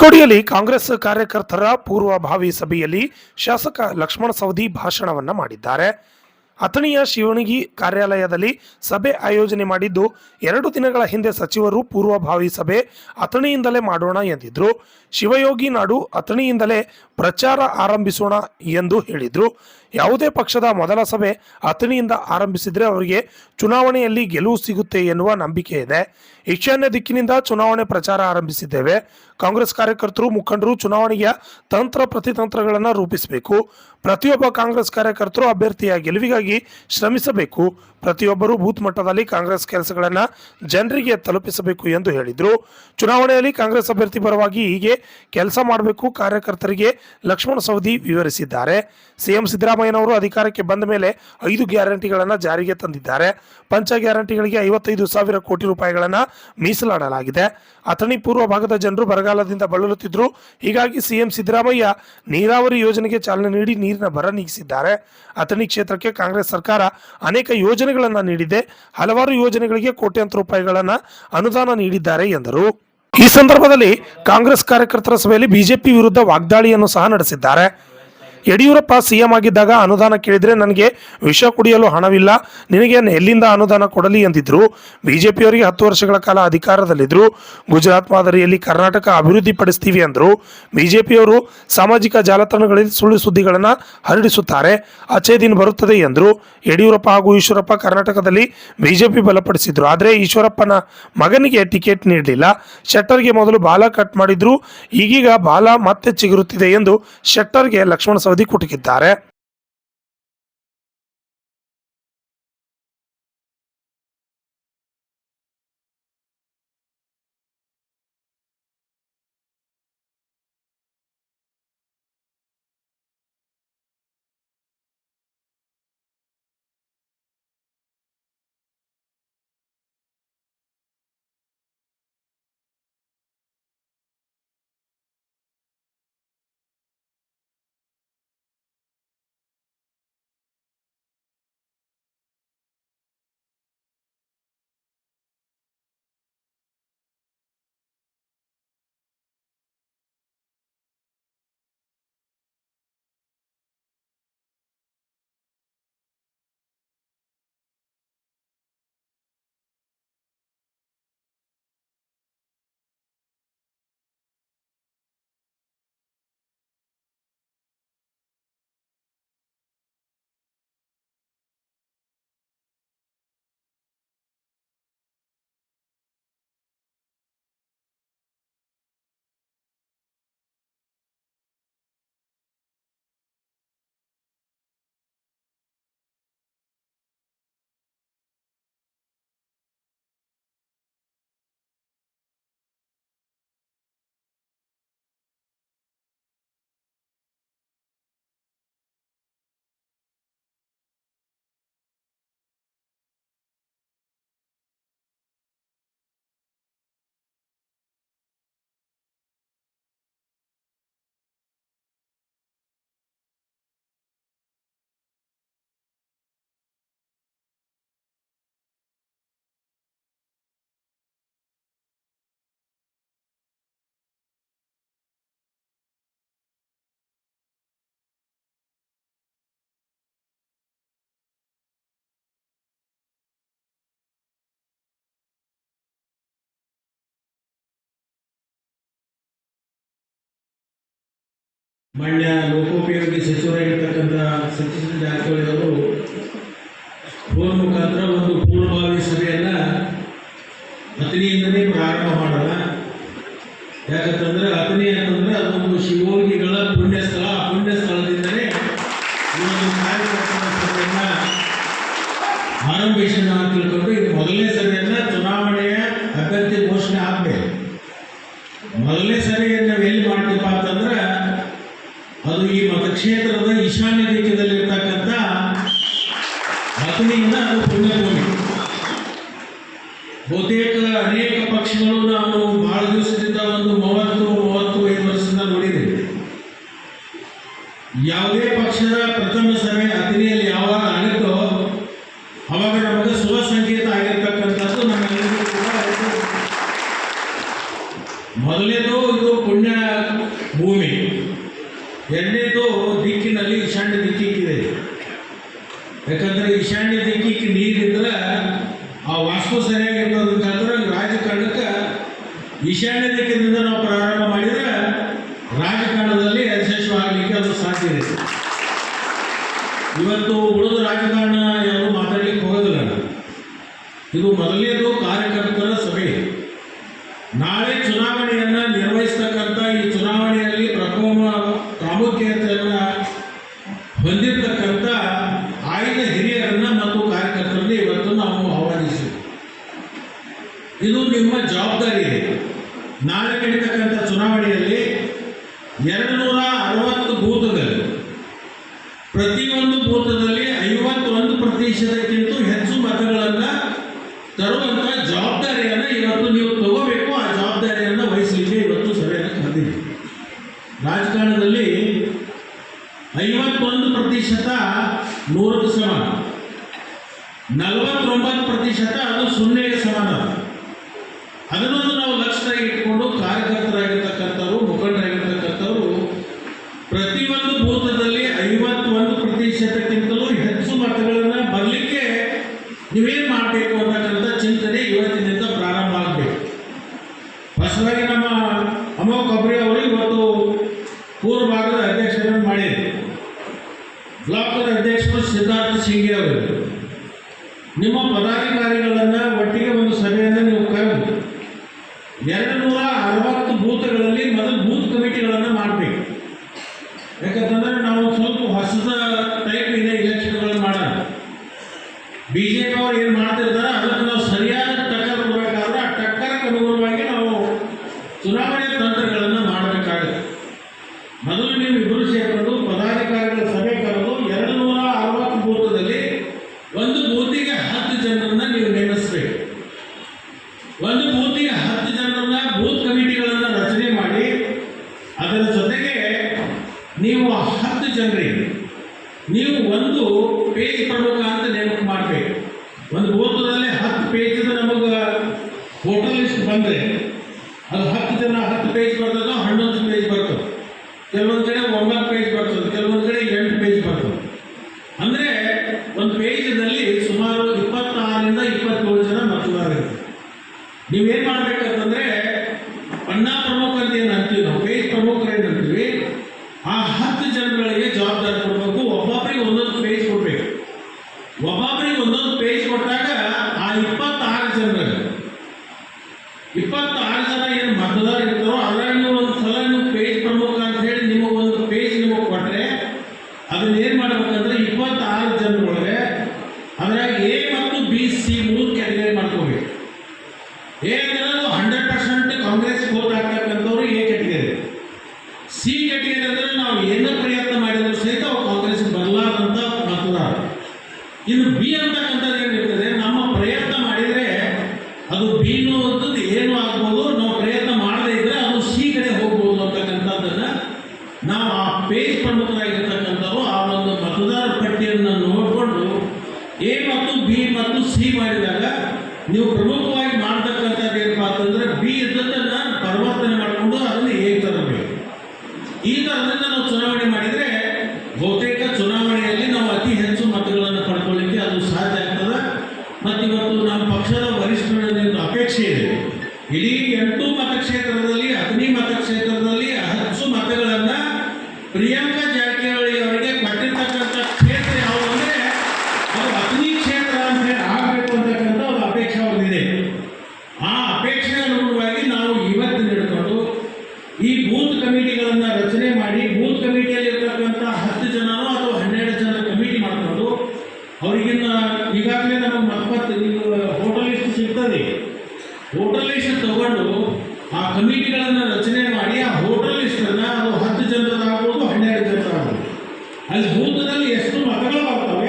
ಚಿಕ್ಕೋಡಿಯಲ್ಲಿ ಕಾಂಗ್ರೆಸ್ ಕಾರ್ಯಕರ್ತರ ಪೂರ್ವಭಾವಿ ಸಭೆಯಲ್ಲಿ ಶಾಸಕ ಲಕ್ಷ್ಮಣ ಸವದಿ ಭಾಷಣವನ್ನ ಮಾಡಿದ್ದಾರೆ. ಅಥಣಿಯ ಶಿವಣಗಿ ಕಾರ್ಯಾಲಯದಲ್ಲಿ ಸಭೆ ಆಯೋಜನೆ ಮಾಡಿದ್ದು ಎರಡು ದಿನಗಳ ಹಿಂದೆ ಸಚಿವರು ಪೂರ್ವಭಾವಿ ಸಭೆ ಅಥಣಿಯಿಂದಲೇ ಮಾಡೋಣ ಎಂದಿದ್ರು. ಶಿವಯೋಗಿ ನಾಡು ಅಥಣಿಯಿಂದಲೇ ಪ್ರಚಾರ ಆರಂಭಿಸೋಣ ಎಂದು ಹೇಳಿದ್ರು. ಯಾವುದೇ ಪಕ್ಷದ ಮೊದಲ ಸಭೆ ಅಥಣಿಯಿಂದ ಆರಂಭಿಸಿದರೆ ಅವರಿಗೆ ಚುನಾವಣೆಯಲ್ಲಿ ಗೆಲುವು ಸಿಗುತ್ತೆ ಎನ್ನುವ ನಂಬಿಕೆ ಇದೆ. ಈಶಾನ್ಯ ದಿಕ್ಕಿನಿಂದ ಚುನಾವಣೆ ಪ್ರಚಾರ ಆರಂಭಿಸಿದ್ದೇವೆ. ಕಾಂಗ್ರೆಸ್ ಕಾರ್ಯಕರ್ತರು, ಮುಖಂಡರು ಚುನಾವಣೆಯ ತಂತ್ರ ಪ್ರತಿತಂತ್ರಗಳನ್ನು ರೂಪಿಸಬೇಕು. ಪ್ರತಿಯೊಬ್ಬ ಕಾಂಗ್ರೆಸ್ ಕಾರ್ಯಕರ್ತರು ಅಭ್ಯರ್ಥಿಯ ಗೆಲುವಿಗಾಗಿ ಶ್ರಮಿಸಬೇಕು. ಪ್ರತಿಯೊಬ್ಬರು ಬೂತ್ ಮಟ್ಟದಲ್ಲಿ ಕಾಂಗ್ರೆಸ್ ಕೆಲಸಗಳನ್ನು ಜನರಿಗೆ ತಲುಪಿಸಬೇಕು ಎಂದು ಹೇಳಿದರು. ಚುನಾವಣೆಯಲ್ಲಿ ಕಾಂಗ್ರೆಸ್ ಅಭ್ಯರ್ಥಿ ಪರವಾಗಿ ಹೀಗೆ ಕೆಲಸ ಮಾಡಬೇಕು ಕಾರ್ಯಕರ್ತರಿಗೆ ಲಕ್ಷ್ಮಣ ಸವದಿ ವಿವರಿಸಿದ್ದಾರೆ. ಸಿಎಂ ಸಿದ್ದರಾಮಯ್ಯನವರು ಅಧಿಕಾರಕ್ಕೆ ಬಂದ ಮೇಲೆ ಐದು ಗ್ಯಾರಂಟಿಗಳನ್ನು ಜಾರಿಗೆ ತಂದಿದ್ದಾರೆ. ಪಂಚ ಗ್ಯಾರಂಟಿಗಳಿಗೆ ಐವತ್ತೈದು ಸಾವಿರ ಕೋಟಿ ರೂಪಾಯಿಗಳನ್ನು ಮೀಸಲಾಡಲಾಗಿದೆ. ಅಥಣಿ ಪೂರ್ವ ಭಾಗದ ಜನರು ಬರಗಾಲದಿಂದ ಬಳಲುತ್ತಿದ್ದರು ಹೀಗಾಗಿ ಸಿಎಂ ಸಿದ್ದರಾಮಯ್ಯ ನೀರಾವರಿ ಯೋಜನೆಗೆ ಚಾಲನೆ ನೀಡಿ ನೀರಿನ ಬರ ನೀಗಿಸಿದ್ದಾರೆ. ಅಥಣಿ ಕ್ಷೇತ್ರಕ್ಕೆ ಕಾಂಗ್ರೆಸ್ ಸರ್ಕಾರ ಅನೇಕ ಯೋಜನೆಗಳನ್ನು ನೀಡಿದೆ. ಹಲವಾರು ಯೋಜನೆಗಳಿಗೆ ಕೋಟ್ಯಾಂತರ ರೂಪಾಯಿಗಳನ್ನು ಅನುದಾನ ನೀಡಿದ್ದಾರೆ ಎಂದರು. ಈ ಸಂದರ್ಭದಲ್ಲಿ ಕಾಂಗ್ರೆಸ್ ಕಾರ್ಯಕರ್ತರ ಸಭೆಯಲ್ಲಿ ಬಿಜೆಪಿ ವಿರುದ್ಧ ವಾಗ್ದಾಳಿಯನ್ನು ಸಹ ನಡೆಸಿದ್ದಾರೆ. ಯಡಿಯೂರಪ್ಪ ಸಿಎಂ ಆಗಿದ್ದಾಗ ಅನುದಾನ ಕೇಳಿದ್ರೆ ನನಗೆ ವಿಷ ಕುಡಿಯಲು ಹಣವಿಲ್ಲ, ನಿನಗೆ ಎಲ್ಲಿಂದ ಅನುದಾನ ಕೊಡಲಿ ಎಂದಿದ್ರು ಬಿಜೆಪಿಯವರಿಗೆ ಹತ್ತು ವರ್ಷಗಳ ಕಾಲ ಅಧಿಕಾರದಲ್ಲಿದ್ದರು ಗುಜರಾತ್ ಮಾದರಿಯಲ್ಲಿ ಕರ್ನಾಟಕ ಅಭಿವೃದ್ಧಿ ಪಡಿಸ್ತೀವಿ ಅಂದರು. ಬಿಜೆಪಿಯವರು ಸಾಮಾಜಿಕ ಜಾಲತಾಣಗಳಲ್ಲಿ ಸುಳ್ಳು ಸುದ್ದಿಗಳನ್ನು ಹರಡಿಸುತ್ತಾರೆ. ಅಚೇ ದಿನ ಬರುತ್ತದೆ ಎಂದರು ಯಡಿಯೂರಪ್ಪ ಹಾಗೂ ಈಶ್ವರಪ್ಪ ಕರ್ನಾಟಕದಲ್ಲಿ ಬಿಜೆಪಿ ಬಲಪಡಿಸಿದ್ರು. ಆದರೆ ಈಶ್ವರಪ್ಪನ ಮಗನಿಗೆ ಟಿಕೆಟ್ ನೀಡಲಿಲ್ಲ. ಶೆಟ್ಟರ್ಗೆ ಮೊದಲು ಬಾಲ ಕಟ್ ಮಾಡಿದ್ರು. ಈಗೀಗ ಬಾಲ ಮತ್ತೆ ಚಿಗುರುತ್ತಿದೆ ಎಂದು ಶೆಟ್ಟರ್ಗೆ ಲಕ್ಷ್ಮಣ ಸವದಿ ಕುಟುಕಿದ್ದಾರೆ ಮಾನ್ಯ ಲೋಕೋಪಯೋಗಿ ಸಚಿವರಾಗಿರ್ತಕ್ಕಂಥ ಸತೀಶ್ ಜಾರಕಿಹೊಳಿ ಅವರು, ಫೋನ್ ಮುಖಾಂತರ ಒಂದು ಪೂರ್ವಭಾವಿ ಸಭೆಯನ್ನ ಅತನಿಯಿಂದಲೇ ಪ್ರಾರಂಭ ಮಾಡೋಣ. ಯಾಕಂತಂದ್ರೆ ಅತನಿ ಅಂತಂದ್ರೆ ಅದೊಂದು ಶಿವೋಗಿಗಳ ಪುಣ್ಯಸ್ಥಳ. ಆ ಪುಣ್ಯ ಸ್ಥಳದಿಂದಲೇ ಈ ಒಂದು ಕಾರ್ಯಕರ್ತರ ಸಭೆಯನ್ನ ಅಂತ ತಿಳ್ಕೊಂಡು ಇದು ಮೊದಲನೇ ಸಭೆಯನ್ನ ಚುನಾವಣೆಯ ಅಭ್ಯರ್ಥಿ ಘೋಷಣೆ ಆದ್ಮೇಲೆ ಮೊದಲನೇ ಸಭೆಯನ್ನು ನಾವು ಎಲ್ಲಿ ಮಾಡ್ತೀವಪ್ಪ ಅಂತಂದ್ರೆ ಅದು ಈ ಮತಕ್ಷೇತ್ರದ ಈಶಾನ್ಯ ದಿಕ್ಕದಲ್ಲಿರ್ತಕ್ಕಂಥ ಅಥಣಿಯಿಂದ ಅದು ಪುಣ್ಯಭೂಮಿ ಬಹುತೇಕ ಅನೇಕ ಪಕ್ಷಗಳು ನಾನು ಬಹಳ ದಿವಸದಿಂದ ಒಂದು ಮೂವತ್ತು ಮೂವತ್ತೈದು ವರ್ಷದಿಂದ ನೋಡಿದೆ ಯಾವುದೇ ಪಕ್ಷದ ಪ್ರಥಮ ಸಭೆ ಅಥಣಿಯಲ್ಲಿ ಯಾವಾಗ ಆಗುತ್ತೋ, ಅವಾಗ ನಮಗೆ ಶುಭ ಸಂಕೇತ ಆಗಿರ್ತಕ್ಕಂಥದ್ದು ನಮ್ಮೆಲ್ಲರಿಗೂ ಮೊದಲನೇದು ಇದು ಪುಣ್ಯ ಭೂಮಿ. ಎರಡನೇದು ದಿಕ್ಕಿನಲ್ಲಿ ಈಶಾನ್ಯ ದಿಕ್ಕಿಗಿದೆ ಯಾಕಂದ್ರೆ ಈಶಾನ್ಯ ದಿಕ್ಕಿಗೆ ನೀರಿದ್ರೆ ಆ ವಾಸ್ತು ಸರಿಯಾಗಿರ್ತದಂತಂದ್ರೆ ರಾಜಕಾರಣಕ್ಕೆ ಈಶಾನ್ಯ ದಿಕ್ಕಿನಿಂದ ನಾವು ಪ್ರಾರಂಭ ಮಾಡಿದ್ರೆ ರಾಜಕಾರಣದಲ್ಲಿ ಯಶಸ್ವಿಯಾಗಲಿಕ್ಕೆ ಅದು ಸಾಧ್ಯ ಇದೆ. ಇವತ್ತು ಉಳಿದ ರಾಜಕಾರಣ ಯಾರು ಮಾತಾಡ್ಲಿಕ್ಕೆ ಹೋಗೋದಿಲ್ಲ. ಇದು ಮೊದಲನೇದು ಕಾರ್ಯಕರ್ತರ ಸಭೆ ನಾಳೆ ಚುನಾವಣೆಯನ್ನ ನಿರ್ವಹಿಸ್ತಕ್ಕಂಥ ಈ ಚುನಾವಣೆಯಲ್ಲಿ ಪ್ರಥಮ ಪ್ರಾಮುಖ್ಯತೆಯನ್ನ ಹೊಂದಿರತಕ್ಕಂಥ ಆಯ್ದ ಹಿರಿಯರನ್ನ ಮತ್ತು ಕಾರ್ಯಕರ್ತರನ್ನ ಇವತ್ತು ನಾವು ಆಹ್ವಾನಿಸಿವಿ ಇದು ನಿಮ್ಮ ಜವಾಬ್ದಾರಿ ಇದೆ ನಾಳೆ ನಡೀತಕ್ಕಂಥ ಚುನಾವಣೆಯಲ್ಲಿ ಎರಡು ನೂರ ಅರವತ್ತು ಬೂತದಲ್ಲಿ ಪ್ರತಿಯೊಂದು ಬೂತದಲ್ಲಿ ಐವತ್ತೊಂದು ಪ್ರತಿಶತಕ್ಕಿಂತ ಹೆಚ್ಚು ಮತಗಳನ್ನು ತರುವಂತ ಜವಾಬ್ದಾರಿಯನ್ನು ಇವತ್ತು ನೀವು ತಗೋಬೇಕು. ಆ ಜವಾಬ್ದಾರಿಯನ್ನು ವಹಿಸಲಿಕ್ಕೆ ಇವತ್ತು ಸಭೆಯನ್ನು ಕರೆದಿದ್ದೀವಿ ರಾಜಕಾರಣದಲ್ಲಿ ಸಿದ್ಧಾರ್ಥ ಸಿಂಗೆ ಅವರು, ನಿಮ್ಮ ಪದಾಧಿಕಾರಿಗಳನ್ನು ಒಟ್ಟಿಗೆ ಒಂದು ಸಭೆಯನ್ನು ನೀವು ಕರೆದು ಎರಡು ನೂರ ಅರವತ್ತು ಬೂತ್ಗಳಲ್ಲಿ ಮೊದಲು ಬೂತ್ ಕಮಿಟಿಗಳನ್ನು ಮಾಡಬೇಕು. ಯಾಕಂತಂದ್ರೆ ನಾವು ಸ್ವಲ್ಪ ಹೊಸದ ಟೈಪ್ ಇದೆ ಇಲೆಕ್ಷನ್ಗಳನ್ನು ಮಾಡೋಣ. ಬಿ ಜೆ ಪಿ ಅವ್ರು ಏನು ಮಾಡ್ತಿರ್ತಾರೆ ಅದಕ್ಕೆ ನಾವು ಸರಿಯಾದ ಟಕ್ಕರ್ ಕೊಡಬೇಕಾದ್ರೆ ಆ ಟಕ್ಕರ್ಗೆ ಅನುಗುಣವಾಗಿ ನಾವು ಚುನಾವಣೆ ತಂತ್ರಗಳನ್ನು ಮಾಡಬೇಕಾಗುತ್ತೆ ಮೊದಲು ನೀವು ಇಬ್ಬರು ಸೇರ್ಕೊಂಡು ಪದಾಧಿಕಾರಿಗಳ ಸಭೆ ಕರೆದು ಎರಡು ನೂರ ಅರವತ್ತು ಬೂತದಲ್ಲಿ ಒಂದು ಬೂತಿಗೆ ಹತ್ತು ಜನರನ್ನ ನೀವು ನೇಮಿಸಬೇಕು ಒಂದು ಬೂತಿಗೆ ಹತ್ತು ಜನರನ್ನ ಬೂತ್ ಕಮಿಟಿಗಳನ್ನು ರಚನೆ ಮಾಡಿ, ಅದರ ಜೊತೆಗೆ ನೀವು ಹತ್ತು ಜನರಿಗೆ, ನೀವು ಒಂದು ಪೇಜ್ ಪ್ರಮುಖ ಅಂತ ನೇಮಕ ಮಾಡಬೇಕು. ಒಂದು ಬೂತದಲ್ಲಿ ಹತ್ತು ಪೇಜ್ ನಮಗೆ ಫೋಟೋ ಲಿಸ್ಟ್ ಬಂದರೆ, ಅದು ಹತ್ತು ಜನ ಹತ್ತು ಪೇಜ್ ಬರ್ತದೋ ಹನ್ನೊಂದು ಪೇಜ್ ಬರ್ತದೆ. ಕೆಲವೊಂದು ಅದು ಬೀಳುವಂಥದ್ದು ಏನು ಆಗ್ಬೋದು ನಾವು ಪ್ರಯತ್ನ ಮಾಡದೇ ಇದ್ರೆ ಅದು ಸಿ ಕಡೆ ಹೋಗ್ಬೋದು ಅಂತಕ್ಕಂಥದ್ದನ್ನ ನಾವು ಆ ಪೇಜ್ ಪ್ರಮುಖರಾಗಿರ್ತಕ್ಕಂಥವ್ರು ಆ ಒಂದು ಮತದಾರ ಪಟ್ಟಿಯನ್ನು ನೋಡಿಕೊಂಡು ಎ ಮತ್ತು ಬಿ ಮತ್ತು ಸಿ ಮಾಡಿದಾಗ ನೀವು ಪ್ರಮುಖವಾಗಿ ಮಾಡ್ತಕ್ಕಂಥದ್ದು ಏನಪ್ಪಾ ಅಂತಂದ್ರೆ ಬಿ ಇದ್ದದನ್ನ ಪರಿವರ್ತನೆ ಮಾಡಿಕೊಂಡು ಅದನ್ನು ಎ ತರಬೇಕು ಈ ಥರದಿಂದ ನಾವು ಚುನಾವಣೆ ಮಾಡಿದರೆ ಬಹುತೇಕ ಚುನಾವಣೆಯಲ್ಲಿ ನಾವು ಅತಿ ಹೆಚ್ಚು ಮತಗಳನ್ನು ಪಡ್ಕೊಳ್ಳಿಕ್ಕೆ ಅದು ಸಾಧ್ಯ ಆಗ್ತದೆ ಮತ್ತು ಇವತ್ತು ನಮ್ಮ ಪಕ್ಷದ ವರಿಷ್ಠರಲ್ಲಿ ಒಂದು ಅಪೇಕ್ಷೆ ಇದೆ ಇಡೀ ಎಂಟು ಮತಕ್ಷೇತ್ರದಲ್ಲಿ ಹದಿನೈದು ಮತಕ್ಷೇತ್ರದಲ್ಲಿ ಹೆಚ್ಚು ಮತಗಳನ್ನು ಪ್ರಿಯಾಂಕಾ ಜಾರಕಿಹೊಳಿ ಅವರಿಗೆ ಕೊಟ್ಟಿರ್ತಕ್ಕಂಥ ಕ್ಷೇತ್ರ ಯಾವುದು ಅಂದರೆ ಅದು ಅಗ್ನಿ ಕ್ಷೇತ್ರ ಅಂತ ಹೇಳಿ ಆಗಬೇಕು ಅಂತಕ್ಕಂಥ ಒಂದು ಅಪೇಕ್ಷೆ ಅವ್ರದ್ದಿದೆ ಆ ಅಪೇಕ್ಷೆ ಅನುಗುಣವಾಗಿ ನಾವು ಇವತ್ತು ಹಿಡ್ಕೊಂಡು ಈ ಬೂತ್ ಕಮಿಟಿಗಳನ್ನ ರಚನೆ ಮಾಡಿ ಬೂತ್ ಕಮಿಟಿಯಲ್ಲಿ ಇರ್ತಕ್ಕಂಥ ಹತ್ತು ಜನನೋ ಅಥವಾ ಹನ್ನೆರಡು ಜನ ಕಮಿಟಿ ಮಾಡಿಕೊಂಡು ಅವರಿಗಿನ್ನ ಈಗಾಗಲೇ ನಮ್ಮ ನಿಮ್ಮ ಹೋಟೆಲ್ ಲಿಸ್ಟ್ ಸಿಗ್ತದೆ. ಹೋಟೆಲ್ ಲಿಸ್ಟ್ ತಗೊಂಡು ಆ ಕಮಿಟಿಗಳನ್ನು ರಚನೆ ಮಾಡಿ, ಆ ಹೋಟೆಲ್ ಲಿಸ್ಟನ್ನು ಅದು ಹತ್ತು ಜನರದಾಗ್ಬೋದು ಹನ್ನೆರಡು ಜನರಾಗ್ಬೋದು. ಅಲ್ಲಿ ಭೂತದಲ್ಲಿ ಎಷ್ಟು ಮತಗಳು ಬರ್ತವೆ